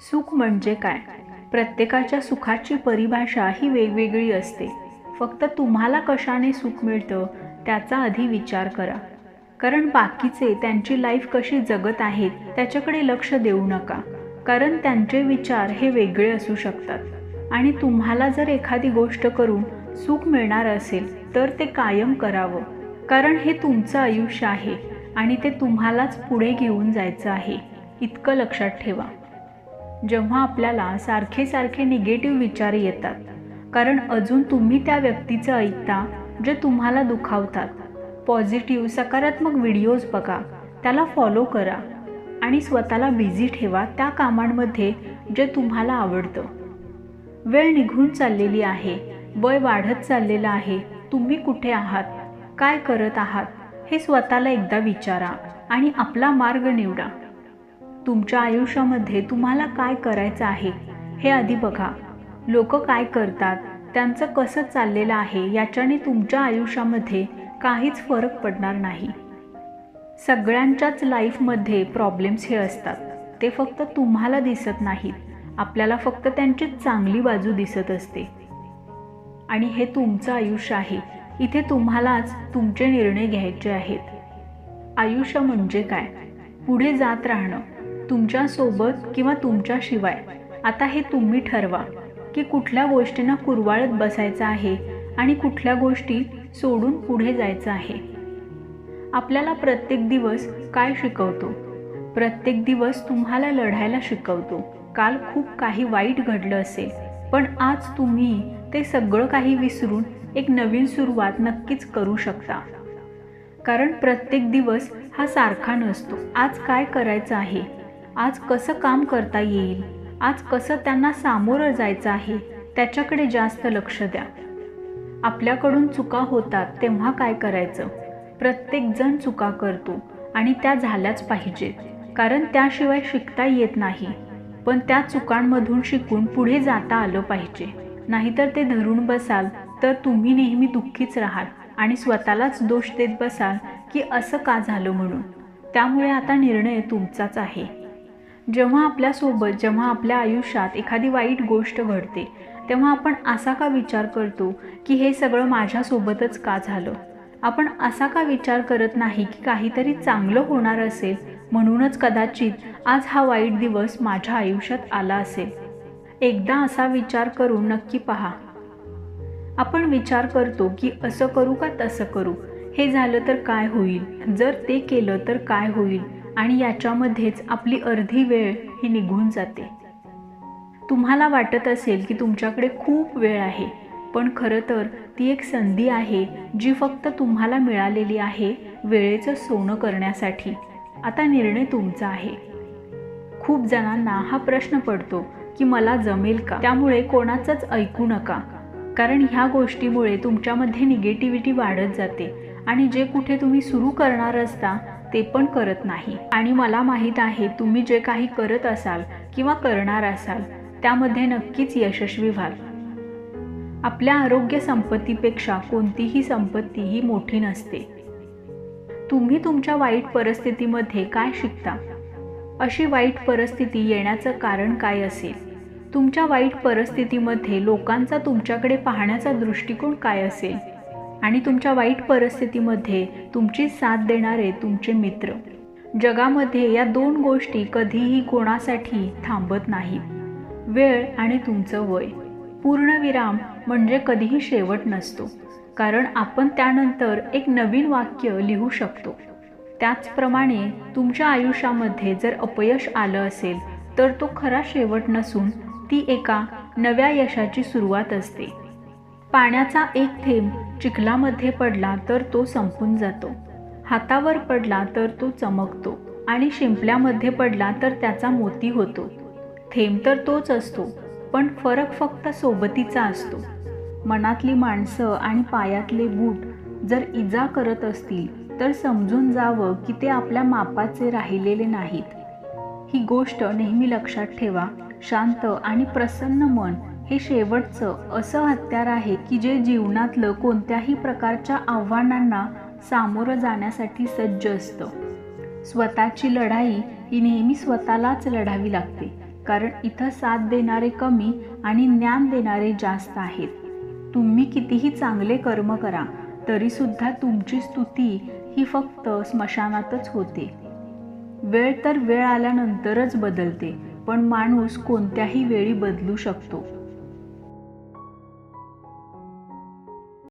सुख म्हणजे काय? प्रत्येकाच्या सुखाची परिभाषा ही वेगवेगळी असते. फक्त तुम्हाला कशाने सुख मिळतं त्याचा आधी विचार करा. कारण बाकीचे त्यांची लाईफ कशी जगत आहेत त्याच्याकडे लक्ष देऊ नका. कारण त्यांचे विचार हे वेगळे असू शकतात. आणि तुम्हाला जर एखादी गोष्ट करून सुख मिळणार असेल तर ते कायम करावं. कारण हे तुमचं आयुष्य आहे आणि ते तुम्हालाच पुढे घेऊन जायचं आहे. इतकं लक्षात ठेवा. जेव्हा आपल्याला सारखे सारखे निगेटिव्ह विचार येतात कारण अजून तुम्ही त्या व्यक्तीचं ऐकता जे तुम्हाला दुखावतात. पॉझिटिव्ह सकारात्मक व्हिडिओज बघा त्याला फॉलो करा आणि स्वतःला बिझी ठेवा त्या कामांमध्ये जे तुम्हाला आवडतं. वेळ निघून चाललेली आहे वय वाढत चाललेलं आहे तुम्ही कुठे आहात काय करत आहात हे स्वतःला एकदा विचारा आणि आपला मार्ग निवडा. तुमच्या आयुष्यामध्ये तुम्हाला काय करायचं आहे हे आधी बघा. लोक काय करतात त्यांचं कसं चाललेलं आहे याच्याने तुमच्या आयुष्यामध्ये काहीच फरक पडणार नाही. सगळ्यांच्याच लाईफमध्ये प्रॉब्लेम्स हे असतात. ते फक्त तुम्हाला दिसत नाहीत. आपल्याला फक्त त्यांची चांगली बाजू दिसत असते. आणि हे तुमचं आयुष्य आहे. इथे तुम्हालाच तुमचे निर्णय घ्यायचे आहेत. आयुष्य म्हणजे काय? पुढे जात राहणं. तुमच्यासोबत किंवा तुमच्याशिवाय. आता हे तुम्ही ठरवा की कुठल्या गोष्टींना कुरवाळत बसायचं आहे आणि कुठल्या गोष्टी सोडून पुढे जायचं आहे. आपल्याला प्रत्येक दिवस काय शिकवतो? प्रत्येक दिवस तुम्हाला लढायला शिकवतो. काल खूप काही वाईट घडलं असेल पण आज तुम्ही ते सगळं काही विसरून एक नवीन सुरुवात नक्कीच करू शकता. कारण प्रत्येक दिवस हा सारखा नसतो. आज काय करायचं आहे? आज कसं काम करता येईल? आज कसं त्यांना सामोरं जायचं आहे? त्याच्याकडे जास्त लक्ष द्या. आपल्याकडून चुका होतात तेव्हा काय करायचं? प्रत्येकजण चुका करतो आणि त्या झाल्याच पाहिजेत. कारण त्याशिवाय शिकता येत नाही. पण त्या चुकांमधून शिकून पुढे जाता आलं पाहिजे. नाहीतर ते धरून बसाल तर तुम्ही नेहमी दुःखीच राहाल आणि स्वतःलाच दोष देत बसाल की असं का झालं म्हणून. त्यामुळे आता निर्णय तुमचाच आहे. जेव्हा आपल्यासोबत जेव्हा आपल्या आयुष्यात एखादी वाईट गोष्ट घडते तेव्हा आपण असा का विचार करतो की हे सगळं माझ्यासोबतच का झालं? आपण असा का विचार करत नाही की काहीतरी चांगलं होणार असेल? म्हणूनच कदाचित आज हा वाईट दिवस माझ्या आयुष्यात आला असेल. एकदा असा विचार करून नक्की पहा. आपण विचार करतो की असं करू का तसं करू? हे झालं तर काय होईल? जर ते केलं तर काय होईल? आणि याच्यामध्येच आपली अर्धी वेळ ही निघून जाते. तुम्हाला वाटत असेल की तुमच्याकडे खूप वेळ आहे पण खरं तर ती एक संधी आहे जी फक्त तुम्हाला मिळालेली आहे वेळेचं सोनं करण्यासाठी. आता निर्णय तुमचा आहे. खूप जणांना हा प्रश्न पडतो की मला जमेल का? त्यामुळे कोणाचंच ऐकू नका. कारण ह्या गोष्टीमुळे तुमच्यामध्ये निगेटिव्हिटी वाढत जाते आणि जे कुठे तुम्ही सुरू करणार असता ते पण करत नाही. आणि मला माहीत आहे तुम्ही जे काही करत असाल किंवा करणार असाल त्यामध्ये नक्कीच यशस्वी व्हाल. आपल्या आरोग्य संपत्तीपेक्षा कोणतीही संपत्ती ही मोठी नसते. तुम्ही तुमच्या वाईट परिस्थितीमध्ये काय शिकता? अशी वाईट परिस्थिती येण्याचं कारण काय असेल? तुमच्या वाईट परिस्थितीमध्ये लोकांचा तुमच्याकडे पाहण्याचा दृष्टिकोन काय असेल? आणि तुमच्या वाईट परिस्थितीमध्ये तुमची साथ देणारे तुमचे मित्र. जगामध्ये या दोन गोष्टी कधीही कोणासाठी थांबत नाहीत. वेळ आणि तुमचं वय. पूर्णविराम म्हणजे कधीही शेवट नसतो. कारण आपण त्यानंतर एक नवीन वाक्य लिहू शकतो. त्याचप्रमाणे तुमच्या आयुष्यामध्ये जर अपयश आलं असेल तर तो खरा शेवट नसून ती एका नव्या यशाची सुरुवात असते. पाण्याचा एक थेंब चिखलामध्ये पडला तर तो संपून जातो. हातावर पडला तर तो चमकतो आणि शिंपल्यामध्ये पडला तर त्याचा मोती होतो. थेंब तर तोच असतो पण फरक फक्त सोबतीचा असतो. मनातली माणसं आणि पायातले बूट जर इजा करत असतील तर समजून जावं की ते आपल्या मापाचे राहिलेले नाहीत. ही गोष्ट नेहमी लक्षात ठेवा शांत आणि प्रसन्न मन हे शेवटचं असं हत्यार आहे की जे जीवनातलं कोणत्याही प्रकारच्या आव्हानांना सामोरं जाण्यासाठी सज्ज असतं. स्वतःची लढाई ही नेहमी स्वतःलाच लढावी लागते कारण इथं साथ देणारे कमी आणि ज्ञान देणारे जास्त आहेत. तुम्ही कितीही चांगले कर्म करा तरीसुद्धा तुमची स्तुती ही फक्त स्मशानातच होते. वेळ तर वेळ आल्यानंतरच बदलते पण माणूस कोणत्याही वेळी बदलू शकतो.